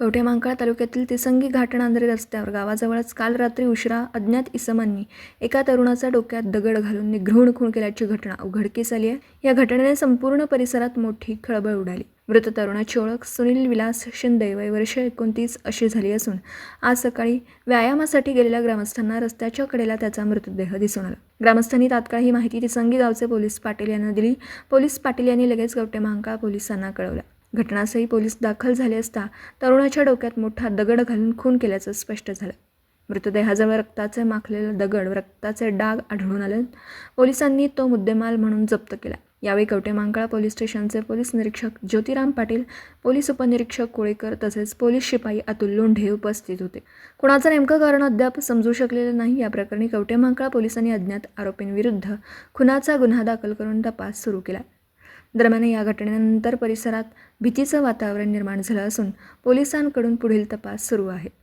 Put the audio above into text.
कवठेमांकाळ तालुक्यातील तिसंगी घाटणांद्रे रस्त्यावर गावाजवळच काल रात्री उशिरा अज्ञात इसमांनी एका तरुणाचा डोक्यात दगड घालून निघृण खून केल्याची घटना उघडकीस आली आहे. या घटनेने संपूर्ण परिसरात मोठी खळबळ उडाली. मृत तरुणाची ओळख सुनील विलास शिंदे वय वर्ष एकोणतीस अशी झाली असून आज सकाळी व्यायामासाठी गेलेल्या ग्रामस्थांना रस्त्याच्या कडेला त्याचा मृतदेह दिसून आला. ग्रामस्थांनी तात्काळ ही माहिती तिसंगी गावचे पोलीस पाटील यांना दिली. पोलीस पाटील यांनी लगेच कवठेमहांकाळ पोलिसांना कळवला. घटनास्थळी पोलीस दाखल झाले असता तरुणाच्या डोक्यात मोठा दगड घालून खून केल्याचं स्पष्ट झालं. मृतदेहाजवळ रक्ताचे माखलेलं दगड व रक्ताचे डाग आढळून आले. पोलिसांनी तो मुद्देमाल म्हणून जप्त केला. यावेळी कवटेमांकाळा पोलीस स्टेशनचे पोलीस निरीक्षक ज्योतिराम पाटील पोलीस उपनिरीक्षक कोळेकर तसेच पोलीस शिपाई अतुल लोंढे उपस्थित होते. कुणाचं नेमकं कारण अद्याप समजू शकलेलं नाही. या प्रकरणी कवटेमांकाळा पोलिसांनी अज्ञात आरोपींविरुद्ध खुनाचा गुन्हा दाखल करून तपास सुरू केला. दरम्यान या घटनेनंतर परिसरात भीतीचं वातावरण निर्माण झालं असून पोलिसांकडून पुढील तपास सुरू आहे.